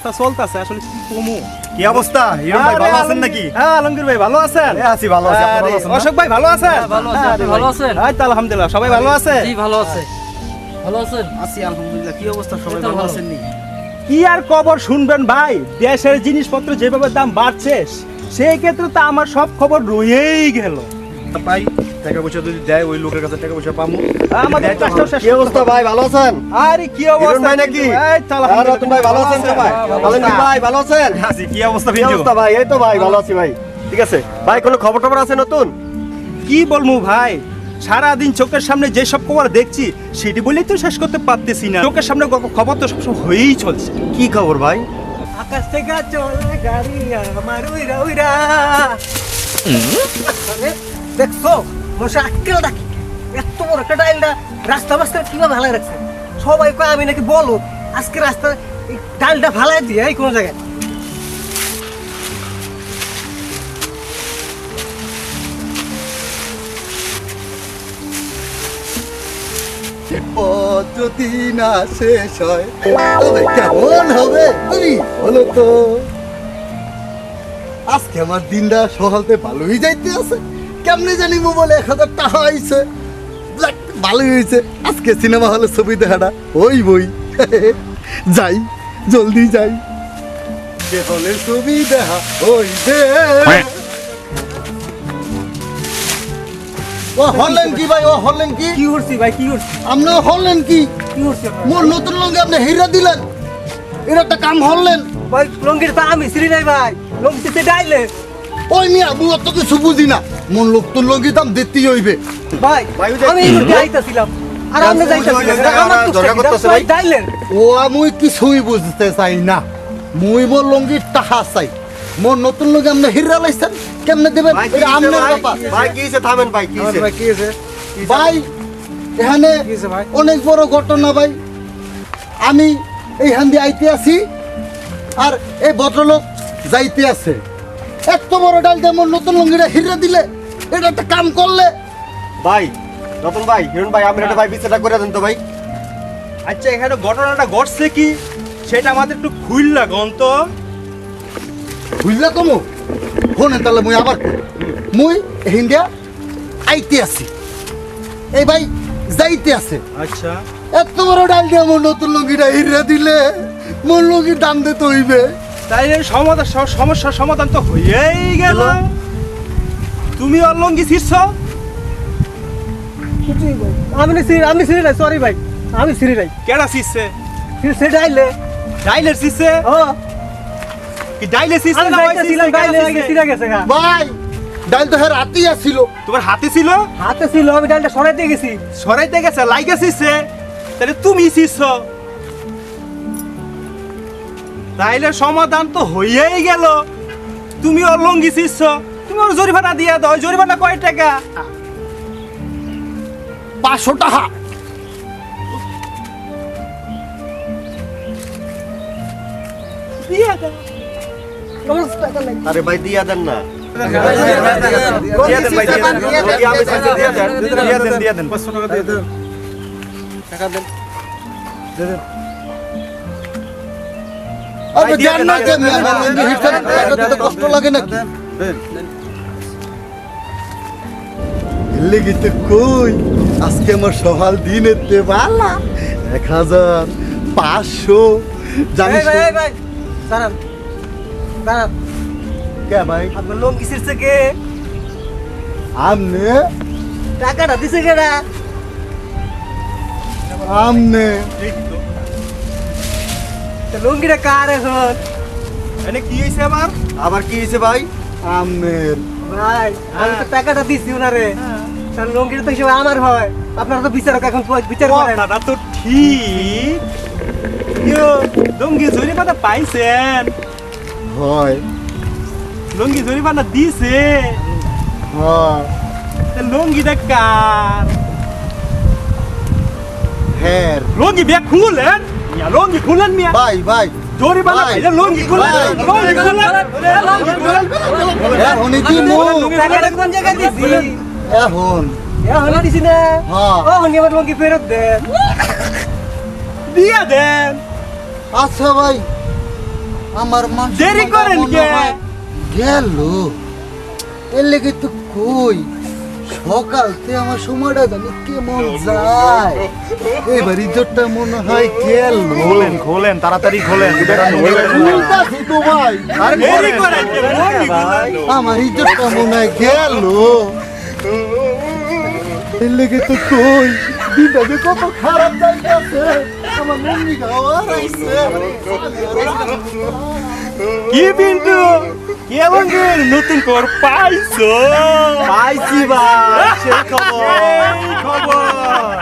অবস্থা চলতেছে আসলে কি কমু? কি অবস্থা? হিরণ ভাই ভালো আছেন নাকি? হ্যাঁ আলমগীর ভাই ভালো আছেন? এ, আছি ভালো আছি। আপনি ভালো আছেন অশোক ভাই ভালো আছেন? হ্যাঁ, ভালো আছি। ভালো আছেন? এই তো আলহামদুলিল্লাহ সবাই ভালো আছে? জি ভালো আছে। ভালো আছেন? আছি আলহামদুলিল্লাহ। কি অবস্থা? সবাই ভালো ভালো। আছেন নি কি আর খবর শুনবেন ভাই? দেশের জিনিসপত্র যেভাবে দাম বাড়ছে সেই ক্ষেত্রে তো আমার সব খবর রয়েই গেল। ভাই টাকা পয়সা যদি দেয় ওই লোকের কাছে টাকা পয়সা পামু। আমাদের কাজটাও শেষ কি অবস্থা ভাই? ভালো আছেন? আরে কি অবস্থা ভাই নাকি? এই তো আর রতন ভাই ভালো আছেন সবাই হ্যাঁ, ভালো ভাই ভালো আছেন? আছি। কি অবস্থা ভিডিও অবস্থা ভাই? এই তো ভাই ভালো আছি ভাই। ঠিক আছে। ভাই কোনো খবর টবর আছে নতুন? কি বলব ভাই? সারাদিন চোখের সামনে যে সব খবর দেখছি সেটি বলেই তো শেষ করতে পারতেছি না। চোখের সামনে খবর তো সবসময় হয়েই চলছে। কি খবর ভাই? আকাশ থেকে চলে গাড়ি আমার উইরা উইরা। দেখছ? মশা আক্কেল ডাকি। এত বড় একটা ডাইলটা রাস্তা মাস্তা কীভাবে ভালো রাখছে? সবাই কয়, আমি নাকি বলো, আজকে রাস্তা ডালটা ভালাই দিয়ে এই কোন জায়গায়? যদি না শেষ হয়, তবে কেমন হবে? তুমি বলো তো। আজকে আমার দিনটা সকালতে ভালোই যাইতে আছে। কেমনে জানি মোবাইলে এক হাজার টাকা হয়েছে ভালোই হয়েছে। আজকে সিনেমা হলে ছবি দেখাটা ওই বই যাই জলদি যাই। হলে ছবি দেখা ওই ও হলেন কি ভাই? ও হলেন কি? কি করছি ভাই কি করছি? আপনি হলেন কি? কি করছি আপনারা? মোর নতুন লঙ্গে আপনি হিরা দিলেন। এর একটা কাম হলেন। ভাই লঙ্গির আমি সিঁড়ি নাই ভাই। লঙ্গি সিতে ডাইলে ওই মিয়া মু অত কিছু বুঝি না। মোর নতুন লঙ্গি দাম দিতেই হইবে। ভাই আমি এই রুটে আইতাছিলাম। আর আপনি যাইতাছিলেন আমার তো ভাই। ডাইলেন ও মুই কিছুই বুঝতে চাই না। মুই মোর লঙ্গির টাকা চাই। মোর নতুন লঙ্গি আপনি হিরা লাইছেন কেমনে দেবেন? ভাই কি এটা আপনার ভাই? ব্যাপার। ভাই কি হইছে? থামেন ভাই কি হইছে? কি আছে ভাই এখানে অনেক বড় ঘটনা ভাই। আমি এইখান দিয়ে আইতে আছি আর এই ভদ্রলোক যাইতে আছে। এত বড় ডাল যেমন নতুন লঙ্গিটা হিরে দিলে এটা একটা কাম করলে। ভাই রতন ভাই হিরণ ভাই আপনি একটা ভাই বিচারটা করে দেন তো ভাই। আচ্ছা এখানে ঘটনাটা ঘটছে কি? সেটা আমাদের একটু খুললা গন্ত বুঝলা কমু ফোনে তাহলে মুই আবার মুই হিন্দিয়া আইতে আছি। এই ভাই যাইতে আছে। আচ্ছা। এত বড় ডাল দিয়ে আমার নতুন লঙ্গিটা হিরে দিলে মোর লঙ্গির দাম দিতে হইবে। তাই সমাধান সমস্যার সমাধান তো হয়েই গেল। তুমি অলঙ্গি শীর্ষ কিছুই ভাই। আমি না আমি নাই সরি ভাই। আমি সিঁড়ি নাই। কেডা শীর্ষে সে ডাইলে। ডাইলের শীর্ষে ও কি না ডাইলে গেছে ভাই ডাল তো হ্যাঁ রাতেই আসছিল তোমার হাতে ছিল? হাতে ছিল আমি ডালটা সরাইতে গেছি। সরাইতে গেছে তাহলে তুমি শীর্ষ তাইলে সমাধান তো হয়েই গেল তুমি ওর লঙ্গি শীর্ষ তুমি ওর জরিমানা দিয়ে দাও জরিমানা কয় টাকা পাঁচশো টাকা আরে ভাই দিয়া দেন না দিয়ে দেন আরে জান না যে দেন, টাকা দিতে কষ্ট লাগে নাকি? লেগেতে কই? আজকে আমার সহাল দিন এতে বালা। এক হাজার পাঁচশো। জানিস ভাই ভাই দাঁড়ান দাঁড়ান। কে ভাই? আপনার লঙ্গি ছিঁড়ছে কে? আমনে? টাকাটা দিছে কেডা? আমনে? তা। লঙ্গিটা কার এখন? কি হয়েছে আবার? আবার কি হইছে ভাই? আমনের ভাই আমি তো টাকাটা দিছি ওনারে তার লঙ্গিটা তো হিসেবে আমার হয়। আপনারা তো বিচারক এখন বিচার করেন। কথাটা তো ঠিক। লুঙ্গি জরিমানা পাইছেন? হয়। লুঙ্গি জরিমানা দিছে? হয়। লুঙ্গিটা কার? হ্যাঁ লুঙ্গি বিয়া খুলেন মিয়া লুঙ্গি খুলেন মিয়া ভাই ভাই জরিমানা ভাই। পাইলে লুঙ্গি খুলেন ভাই। লুঙ্গি খুলেন লুঙ্গি খুলেন এখন দিমু টাকাটা কোন জায়গায় দিছি এখন এখন দিছি না হ্যাঁ। ও হনি আমার লঙ্গি ফেরত দেন দিয়া দেন আচ্ছা ভাই আমার মান দেরি করেন কে? গেল এর লেগে তো কই সকালতে আমার সময়টা জানি কেমন যায়। এবার ইজ্জতটা মনে হয় গেল খোলেন খোলেন তাড়াতাড়ি খোলেন। আমার ইজ্জতটা মনে হয় গেল এর লেগে তো কই দিনটা যে কত খারাপ যাইতেছে। আমার মম্মি গাওয়ার আইছে। কি বিন্দু কেমন নতুন কর পাইছো? পাইছি ভাই সেই খবর। খবর।